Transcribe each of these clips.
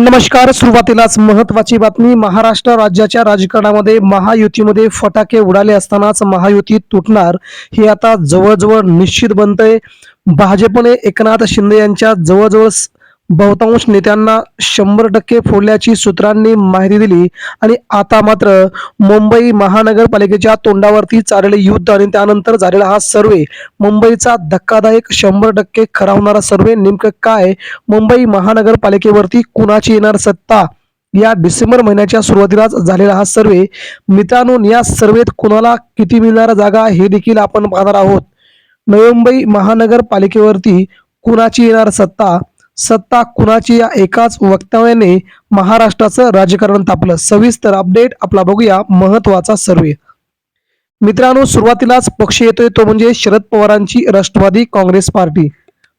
नमस्कार सुरुवातीलाच महत्वाची बातमी. महाराष्ट्र राज्याच्या राजकारणामध्ये महायुतीमध्ये फटाके उडाले असतानाच महायुती तुटणार हे आता जवळजवळ निश्चित बनतंय. भाजपने एकनाथ शिंदे यांच्या जवळजवळ बहुतांश नेत्यांना शंभर टक्के फोडल्याची सूत्रांनी माहिती दिली आणि आता मात्र मुंबई महानगरपालिकेच्या तोंडावरती चाललेले युद्ध आणि त्यानंतर झालेला हा सर्वे मुंबईचा धक्कादायक शंभर टक्के खरा होणारा सर्वे नेमकं काय? मुंबई महानगरपालिकेवरती कुणाची येणार सत्ता? या डिसेंबर महिन्याच्या सुरुवातीलाच झालेला हा सर्वे. मित्रांनो या सर्वेत कुणाला किती मिळणार जागा हे देखील आपण पाहणार आहोत. नवी मुंबई महानगरपालिकेवरती कुणाची येणार सत्ता? सत्ता कुणाची या एकाच वक्तव्याने महाराष्ट्राचं राजकारण तापलं? सविस्तर अपडेट आपला बघूया महत्त्वाचा सर्वे मित्रांनो सुरुवातीलाच पक्ष येतोय तो म्हणजे शरद पवारांची राष्ट्रवादी काँग्रेस पार्टी.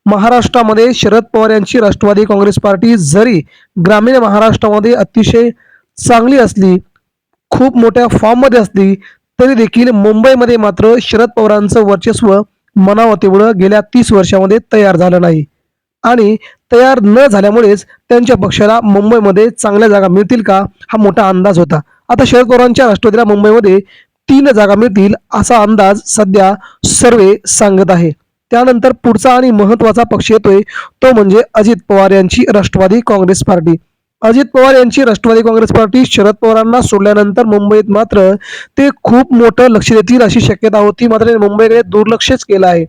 महाराष्ट्रामध्ये शरद पवार यांची राष्ट्रवादी काँग्रेस पार्टी जरी ग्रामीण महाराष्ट्रामध्ये अतिशय चांगली असली खूप मोठ्या फॉर्ममध्ये असली तरी देखील मुंबईमध्ये मात्र शरद पवारांचं वर्चस्व म्हणावं तेवढं गेल्या तीस वर्षामध्ये तयार झालं नाही. आणि तयार न झाल्यामुळेच त्यांच्या पक्षाला मुंबईमध्ये चांगल्या जागा मिळतील का हा मोठा अंदाज होता. आता शरद पवारांच्या राष्ट्रवादीला मुंबईमध्ये तीन जागा मिळतील असा अंदाज सध्या सर्वे सांगत आहे. त्यानंतर पुढचा आणि महत्त्वाचा पक्ष येतोय तो म्हणजे अजित पवार यांची राष्ट्रवादी काँग्रेस पार्टी. अजित पवार यांची राष्ट्रवादी काँग्रेस पार्टी शरद पवारांना सोडल्यानंतर मुंबईत मात्र ते खूप मोठं लक्ष देतील अशी शक्यता होती मात्र मुंबईकडे दुर्लक्षच केलं आहे.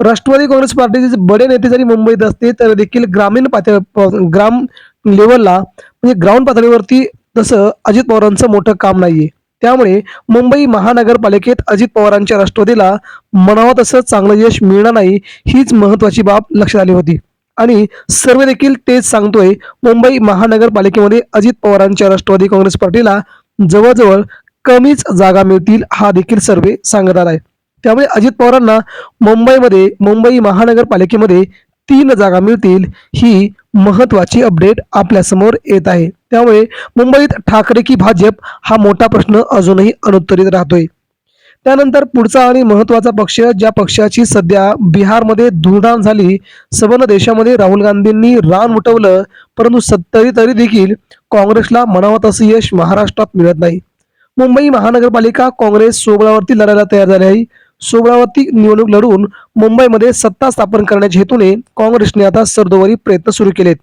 राष्ट्रवादी काँग्रेस पार्टीचे बडे नेते जरी मुंबईत असते तर देखील ग्रामीण पातळी प- ग्राम लेवलला म्हणजे ग्राउंड पातळीवरती तसं अजित पवारांचं मोठं काम नाहीये. त्यामुळे मुंबई महानगरपालिकेत अजित पवारांच्या राष्ट्रवादीला म्हणावं तसं चांगलं यश मिळणार नाही हीच महत्वाची बाब लक्षात आली होती. आणि सर्व देखील तेच सांगतोय मुंबई महानगरपालिकेमध्ये अजित पवारांच्या राष्ट्रवादी काँग्रेस पार्टीला जवळजवळ कमीच जागा मिळतील हा देखील सर्वे सांगत आलाय. त्यामुळे अजित पवारांना मुंबईमध्ये मुंबई महानगरपालिकेमध्ये तीन जागा मिळतील ही महत्वाची अपडेट आपल्यासमोर येत आहे. त्यामुळे मुंबईत ठाकरे की भाजप हा मोठा प्रश्न अजूनही अनुत्तरित राहतोय. त्यानंतर पुढचा आणि महत्त्वाचा पक्ष ज्या पक्षाची सध्या बिहारमध्ये धुळधाण झाली सबन देशामध्ये राहुल गांधींनी रान उठवलं परंतु सत्तरी तरी देखील काँग्रेसला मनावत तसं यश महाराष्ट्रात मिळत नाही. मुंबई महानगरपालिका काँग्रेस सोबळावरती लढायला तयार झाली आहे. सोबळावरती निवडणूक लढवून मुंबईमध्ये सत्ता स्थापन करण्याच्या हेतूने काँग्रेसने आता सर्दोवरी प्रयत्न सुरू केलेत.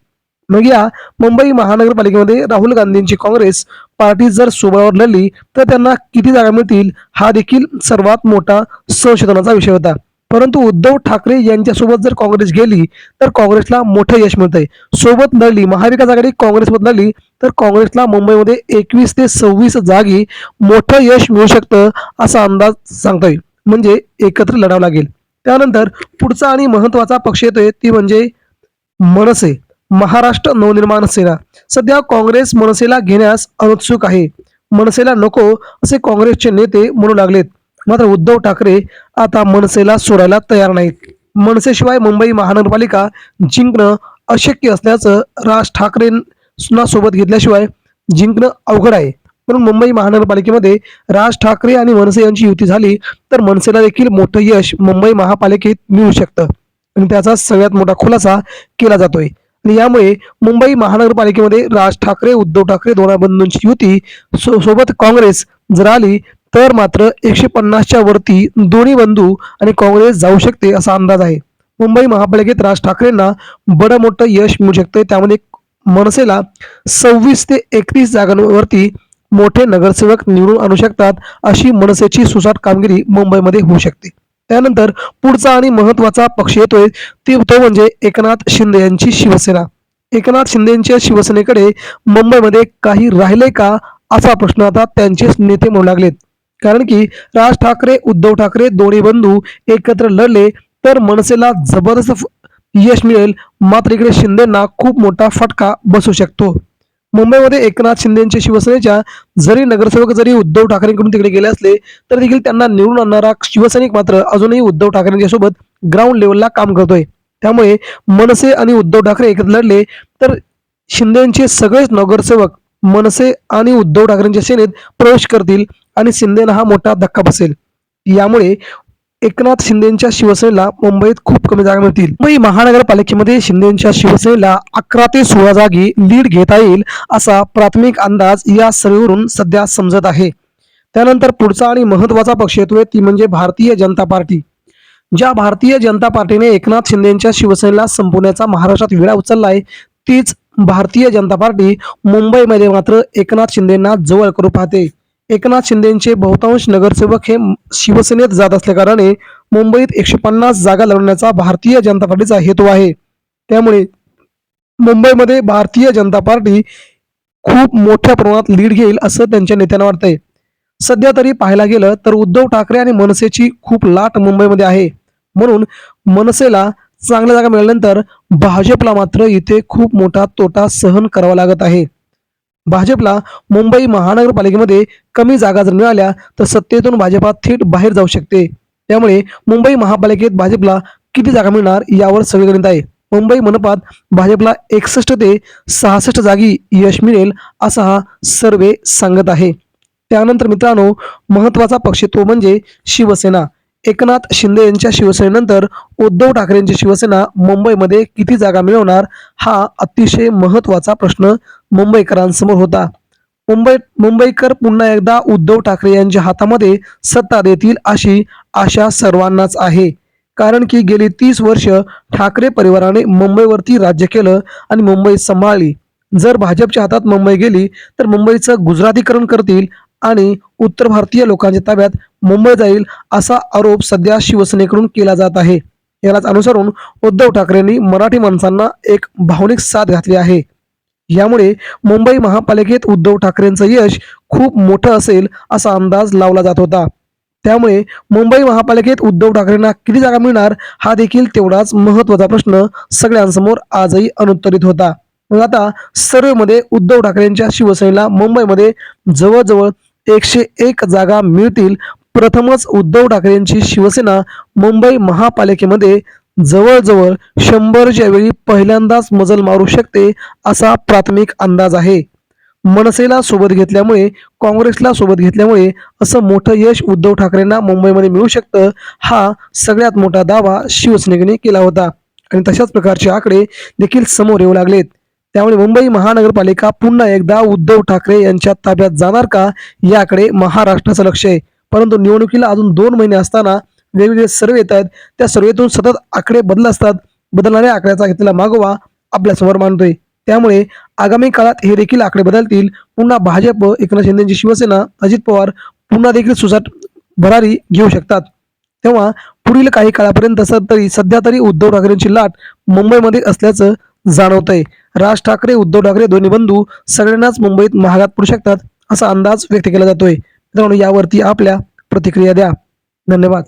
मग या मुंबई महानगरपालिकेमध्ये राहुल गांधींची काँग्रेस पार्टी जर सोबळावर लढली तर त्यांना किती जागा मिळतील हा देखील सर्वात मोठा संशोधनाचा विषय होता. परंतु उद्धव ठाकरे यांच्यासोबत जर काँग्रेस गेली तर काँग्रेसला मोठं यश मिळतंय. सोबत लढली महाविकास आघाडी काँग्रेसमध्ये लढली तर काँग्रेसला मुंबईमध्ये एकवीस ते सव्वीस जागी मोठं यश मिळू शकतं असा अंदाज सांगतोय. म्हणजे एकत्र लढावं लागेल. त्यानंतर पुढचा आणि महत्त्वाचा पक्ष येतोय ती म्हणजे मनसे महाराष्ट्र नवनिर्माण सेना. सध्या काँग्रेस मनसेला घेण्यास अनुत्सुक आहे. मनसेला नको असे काँग्रेसचे नेते म्हणू लागलेत. मात्र उद्धव ठाकरे आता मनसेला सोडायला तयार नाहीत. मनसेशिवाय मुंबई महानगरपालिका जिंकणं अशक्य असल्याचं राज ठाकरेंना सोबत घेतल्याशिवाय जिंकणं अवघड आहे. म्हणून मुंबई महानगरपालिकेमध्ये राज ठाकरे आणि मनसे यांची युती झाली तर मनसेला देखील मोठं यश मुंबई महापालिकेत मिळू शकतं. आणि त्याचा सगळ्यात मोठा खुलासा केला जातोय. आणि यामुळे मुंबई महानगरपालिकेमध्ये राज ठाकरे उद्धव ठाकरे दोनाबंधूंची युती सो सोबत काँग्रेस जर आली तर मात्र एकशे पन्नासच्या वरती दोन्ही बंधू आणि काँग्रेस जाऊ शकते असा अंदाज आहे. मुंबई महापालिकेत राज ठाकरेंना बडं मोठं यश मिळू शकतं त्यामध्ये मनसेला सव्वीस ते एकतीस जागांवरती मोठे नगरसेवक निवडून आणू शकतात अशी मनसेची सुसाट कामगिरी मुंबईमध्ये होऊ शकते. त्यानंतर पुढचा आणि महत्त्वाचा पक्ष येतोय ती तो म्हणजे एकनाथ शिंदे यांची शिवसेना. एकनाथ शिंदेच्या शिवसेनेकडे मुंबईमध्ये काही राहिले का असा प्रश्न आता त्यांचेच नेते म्हणू लागलेत. कारण की राज ठाकरे उद्धव ठाकरे दोन्ही बंधू एकत्र लढले तर मनसेला जबरदस्त यश मिळेल. मात्र इकडे शिंदेना खूप मोठा फटका बसू शकतो. मुंबईमध्ये एकनाथ शिंदेच्या शिवसेनेच्या जरी नगरसेवक जरी उद्धव ठाकरेंकडून तिकडे गेले असले तर देखील त्यांना निवडून आणणारा शिवसैनिक मात्र अजूनही उद्धव ठाकरेंच्या सोबत ग्राउंड लेवलला काम करतोय. त्यामुळे मनसे आणि उद्धव ठाकरे एकत्र लढले तर शिंदेचे सगळेच नगरसेवक मनसे आणि उद्धव ठाकरेंच्या सेनेत प्रवेश करतील आणि शिंदेना हा मोठा धक्का बसेल. यामुळे एकनाथ शिंदेच्या शिवसेनेला मुंबईत खूप कमी जागा मिळतील. मुंबई महानगरपालिकेमध्ये शिंदेच्या शिवसेनेला अकरा ते सोळा जागी लीड घेता येईल असा प्राथमिक अंदाज या सर्वेवरून सध्या समजत आहे. त्यानंतर पुढचा आणि महत्त्वाचा पक्ष येतोय ती म्हणजे भारतीय जनता पार्टी. ज्या भारतीय जनता पार्टीने एकनाथ शिंदेच्या शिवसेनेला संपवण्याचा महाराष्ट्रात विडा उचललाय तीच भारतीय जनता पार्टी मुंबईमध्ये मात्र एकनाथ शिंदेना जवळ करू पाहते. एकनाथ शिंदेचे बहुतांश नगरसेवक हे शिवसेनेत जात असल्याकारणे मुंबईत एकशे पन्नास जागा लढवण्याचा भारतीय जनता पार्टीचा हेतू आहे. त्यामुळे मुंबईमध्ये भारतीय जनता पार्टी खूप मोठ्या प्रमाणात लीड घेईल असं त्यांच्या नेत्यांना वाटतंय. सध्या तरी पाहायला गेलं तर उद्धव ठाकरे आणि मनसेची खूप लाट मुंबईमध्ये आहे. म्हणून मनसेला चांगल्या जागा मिळाल्यानंतर भाजपला मात्र इथे खूप मोठा तोटा सहन करावा लागत आहे. भाजपला मुंबई महानगरपालिकेमध्ये कमी जागा जर मिळाल्या तर सत्तेतून भाजपा थेट बाहेर जाऊ शकते. त्यामुळे मुंबई महापालिकेत भाजपला किती जागा मिळणार यावर सगळे गणित आहे. मुंबई मनपात भाजपला एकसष्ट ते सहासष्ट जागी यश मिळेल असा हा सर्वे सांगत आहे. त्यानंतर मित्रांनो महत्त्वाचा पक्ष तो म्हणजे शिवसेना. एकनाथ शिंदे यांच्या शिवसेनेनंतर उद्धव ठाकरेंची शिवसेना मुंबईमध्ये किती जागा मिळवणार हा अतिशय महत्त्वाचा प्रश्न मुंबईकरांसमोर होता. मुंबई मुंबईकर पुन्हा एकदा उद्धव ठाकरे यांच्या हातामध्ये सत्ता देतील अशी आशा सर्वांनाच आहे. कारण की गेली तीस वर्ष ठाकरे परिवाराने मुंबईवरती राज्य केलं आणि मुंबई सांभाळली. जर भाजपच्या हातात मुंबई गेली तर मुंबईचं गुजरातीकरण करतील आणि उत्तर भारतीय लोकांच्या ताब्यात मुंबई जाईल असा आरोप सध्या शिवसेनेकडून केला जात आहे. यालाच अनुसरून उद्धव ठाकरेंनी मराठी माणसांना एक भावनिक साथ घातली आहे. यामुळे मुंबई महापालिकेत उद्धव ठाकरेंचं यश खूप मोठं असेल असा अंदाज लावला जात होता. त्यामुळे मुंबई महापालिकेत उद्धव ठाकरेंना किती जागा मिळणार हा देखील तेवढाच महत्त्वाचा प्रश्न सगळ्यांसमोर आजही अनुत्तरित होता. मग आता सर्वेमध्ये उद्धव ठाकरेंच्या शिवसेनेला मुंबईमध्ये जवळजवळ एकशे एक जागा मिळतील. प्रथमच उद्धव ठाकरेंची शिवसेना मुंबई महापालिकेमध्ये जवळजवळ शंभरच्या वेळी पहिल्यांदाच मजल मारू शकते असा प्राथमिक अंदाज आहे. मनसेला सोबत घेतल्यामुळे काँग्रेसला सोबत घेतल्यामुळे असं मोठं यश उद्धव ठाकरेंना मुंबईमध्ये मिळू शकतं हा सगळ्यात मोठा दावा शिवसेनेने केला होता. आणि तशाच प्रकारचे आकडे देखील समोर येऊ लागलेत. त्यामुळे मुंबई महानगरपालिका पुन्हा एकदा उद्धव ठाकरे यांच्या ताब्यात जाणार का याकडे महाराष्ट्राचं लक्ष आहे. परंतु निवडणुकीला अजून दोन महिने असताना वेगवेगळे सर्वे येत आहेत. त्या सर्वेतून सतत आकडे बदल असतात. बदलणाऱ्या आकड्याचा घेतलेला मागोवा आपल्यासमोर मांडतोय. त्यामुळे आगामी काळात हे देखील आकडे बदलतील. पुन्हा भाजप एकनाथ शिंदेची शिवसेना अजित पवार पुन्हा देखील सुसाट भरारी घेऊ शकतात. तेव्हा पुढील काही काळापर्यंत तरी सध्या तरी उद्धव ठाकरेंची लाट मुंबईमध्ये असल्याचं जाणवतंय. राज ठाकरे उद्धव ठाकरे दोन्ही बंधू सगळ्यांनाच मुंबईत महागात पडू शकतात असा अंदाज व्यक्त केला जातोय. मित्रांनो यावरती आपल्या प्रतिक्रिया द्या. धन्यवाद.